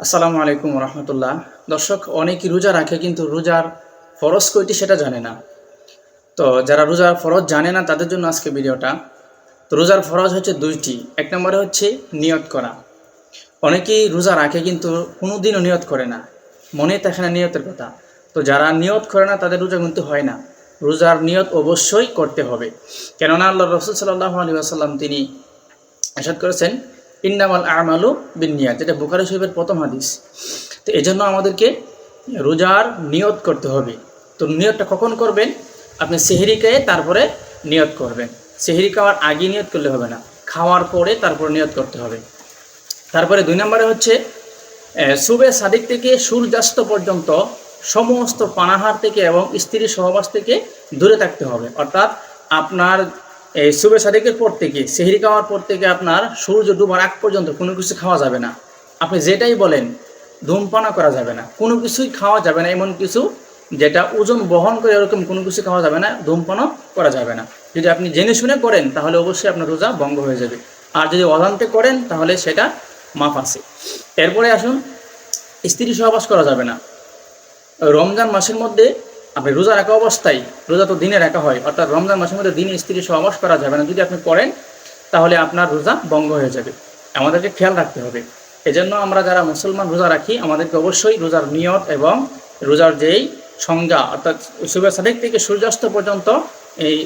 আসসালামু আলাইকুম রহমতুল্লাহ। দর্শক অনেকেই রোজা রাখে কিন্তু রোজার ফরজ কয়টি সেটা জানে না। তো যারা রোজার ফরজ জানে না, তাদের জন্য আজকে ভিডিওটা। তো রোজার ফরজ হচ্ছে দুইটি। এক নম্বরে হচ্ছে নিয়ত করা। অনেকেই রোজা রাখে কিন্তু কোনোদিনও নিয়ত করে না। মনে থাকে না নিয়তের কথা। তো যারা নিয়ত করে না, তাদের রোজা কিন্তু হয় না। রোজার নিয়ত অবশ্যই করতে হবে। কেননা আল্লাহ রসুল সাল্লাহ আলী আসাল্লাম তিনি এসাদ করেছেন ইন্নামাল আমালু বিনিয়া যেটা বুখারি শরীফের প্রথম হাদিস। তো এই জন্য আমাদেরকে রোজার নিয়ত করতে হবে। তো নিয়তটা কখন করবেন? আপনি সেহেরি খেয়ে তারপরে নিয়ত করবেন। সেহেরি খাওয়ার আগে নিয়ত করলে হবে না। খাওয়ার পরে তারপরে নিয়ত করতে হবে। তারপরে দুই নম্বরে হচ্ছে সুবে সাদিক থেকে সূর্যাস্ত পর্যন্ত সমস্ত পানাহার থেকে এবং স্ত্রীর সহবাস থেকে দূরে থাকতে হবে। অর্থাৎ আপনার এই সুবে সাদিকের পর থেকে, সেহরি খাওয়ার পর থেকে আপনার সূর্য ডুবার আগ পর্যন্ত কোনো কিছু খাওয়া যাবে না। আপনি যেটাই বলেন, ধূমপানও করা যাবে না। কোনো কিছুই খাওয়া যাবে না, এমন কিছু যেটা ওজন বহন করে এরকম কোনো কিছু খাওয়া যাবে না, ধূমপানও করা যাবে না। যদি আপনি জেনে শুনে করেন, তাহলে অবশ্যই আপনার রোজা ভঙ্গ হয়ে যাবে। আর যদি অজান্তে করেন, তাহলে সেটা মাফ আছে। এরপরে আসুন, স্ত্রী সহবাস করা যাবে না। রমজান মাসের মধ্যে আপনি রোজা রাখা অবস্থায়, রোজা তো দিনে রাখা হয়, অর্থাৎ রমজান মাসের মধ্যে দিনে স্ত্রী সহবাস করা যাবে না। যদি আপনি করেন, তাহলে আপনার রোজা ভঙ্গ হয়ে যাবে। আমাদেরকে খেয়াল রাখতে হবে। এজন্য আমরা যারা মুসলমান রোজা রাখি, আমাদেরকে অবশ্যই রোজার নিয়ত এবং রোজার যেই সংজ্ঞা, অর্থাৎ সুবে সাদিক থেকে সূর্যাস্ত পর্যন্ত এই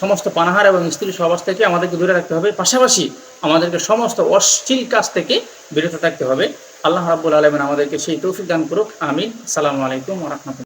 সমস্ত পানাহার এবং স্ত্রী সহবাস থেকে আমাদেরকে দূরে রাখতে হবে। পাশাপাশি আমাদেরকে সমস্ত অশ্লীল কাজ থেকে বিরত থাকতে হবে। আল্লাহ রাব্বুল আলমিন আমাদেরকে সেই তৌফিক দান করুক। আমিন। সালামু আলাইকুম রহমতুল্লাহ।